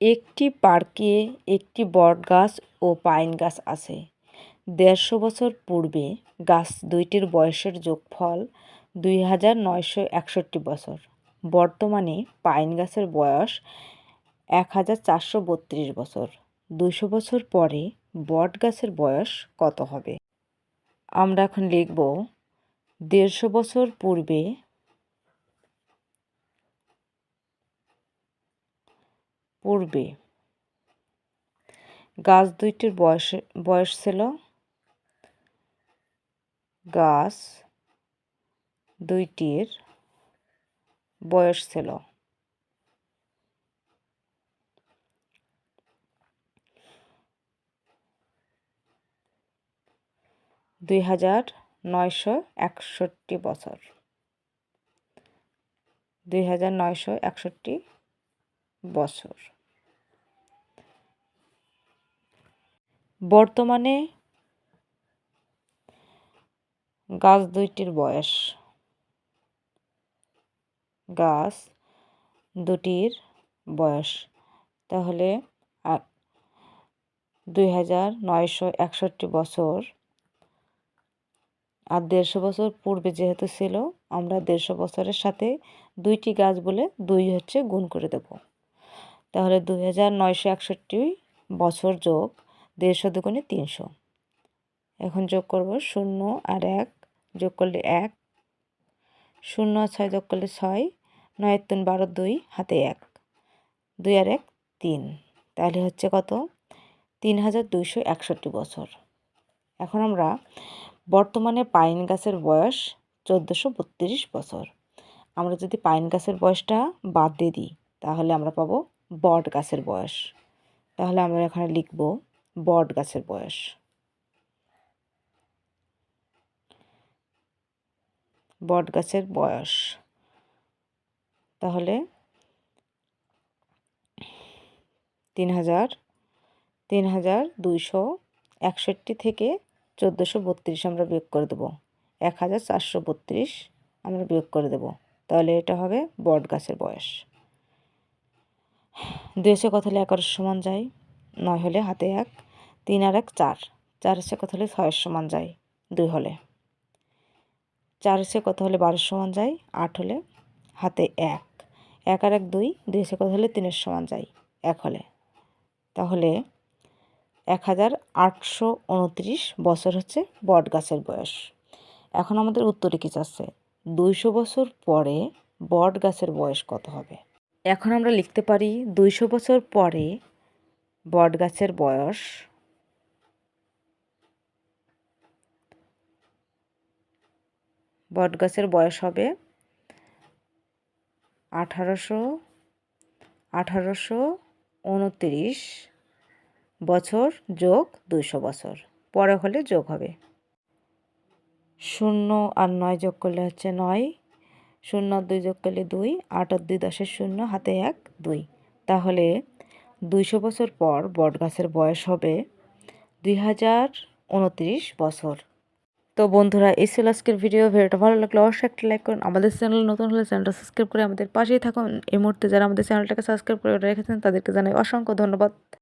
একটি পার্কে একটি বটগাছ ও পাইন গাছ আছে। দেড়শো বছর পূর্বে গাছ দুইটির বয়সের যোগফল দুই হাজার নয়শো একষট্টি বছর। বর্তমানে পাইন গাছের বয়স এক হাজার চারশো বত্রিশ বছর। দুশো বছর পরে বট গাছের বয়স কত হবে? আমরা এখন লিখব, দেড়শো বছর পূর্বে পূর্বে গাছ দুইটির বয়স বয়স ছিল? গাছ দুইটির বয়স ছিল। দুই হাজার নয়শো একষট্টি বছর। দুই হাজার নয়শো একষট্টি বছর। বর্তমানে গাছ দুইটির বয়স। গাছ দুটির বয়স। তাহলে দুই হাজার নয়শো একষট্টি বছর আর দেড়শো বছর পূর্বে যেহেতু ছিল, আমরা দেড়শো বছরের সাথে দুইটি গাছ বলে দুই হচ্ছে গুণ করে দেব। তাহলে দুই হাজার নয়শো একষট্টি বছর যোগ দেড়শো দুগুণে তিনশো। এখন যোগ করব শূন্য আর এক, যোগ করলে এক। শূন্য আর ছয় যোগ করলে ছয় নয় তিন বারো দুই, হাতে এক। দুই আর এক, তিন। তাহলে হচ্ছে কত? তিন হাজার দুইশো একষট্টি বছর। এখন আমরা বর্তমানে পাইন গাছের বয়স চোদ্দোশো বত্রিশ বছর। আমরা যদি পাইন গাছের বয়সটা বাদ দিয়ে দিই, তাহলে আমরা পাবো বট গাছের বয়স। তাহলে আমরা এখানে লিখব বট গাছের বয়স। বট গাছের বয়স। তাহলে তিন হাজার তিন হাজার দুইশো একষট্টি থেকে চোদ্দোশো বত্রিশ আমরা বিয়োগ করে দেবো। এক হাজার চারশো বত্রিশ আমরা বিয়োগ করে দেবো। তাহলে এটা হবে বট গাছের বয়স। দুইশো কত হলে এগারোশো সমান যায়? নয় হলে হাতে এক। তিন আর এক চার। চার এসে কত হলে ছয়ের সমান যায়? দুই হলে। চার এসে কত হলে বারোর সমান যায়? আট হলে হাতে এক। এক আর এক দুই দুই এসে কত হলে তিনের সমান যায়? এক হলে। তাহলে এক হাজার আটশো উনত্রিশ বছর হচ্ছে বট গাছের বয়স। এখন আমাদের উত্তরে কী চাচ্ছে? দুইশো বছর পরে বট গাছের বয়স কত হবে? এখন আমরা লিখতে পারি দুইশো বছর পরে বট গাছের বয়স বট গাছের বয়স হবে আঠারোশো আঠারোশো উনত্রিশ বছর যোগ দুইশো বছর। পরে হলে যোগ হবে। শূন্য আর নয় যোগ করলে হচ্ছে নয়। শূন্য দুই যোগ করলে দুই। আট আর দুই দশের শূন্য, হাতে এক, দুই। তাহলে দুইশো বছর পর বট গাছের বয়স হবে দুই হাজার উনত্রিশ বছর। তো বন্ধুরা, এই ছিল আজকের ভিডিও ভিডিওটা ভালো লাগলে অবশ্যই একটা লাইক করুন। আমাদের চ্যানেল নতুন হলে চ্যানেলটা সাবস্ক্রাইব করে আমাদের পাশেই থাকুন। এই মুহূর্তে যারা আমাদের চ্যানেলটাকে সাবস্ক্রাইব করে রেখেছেন, তাদেরকে জানাই অসংখ্য ধন্যবাদ।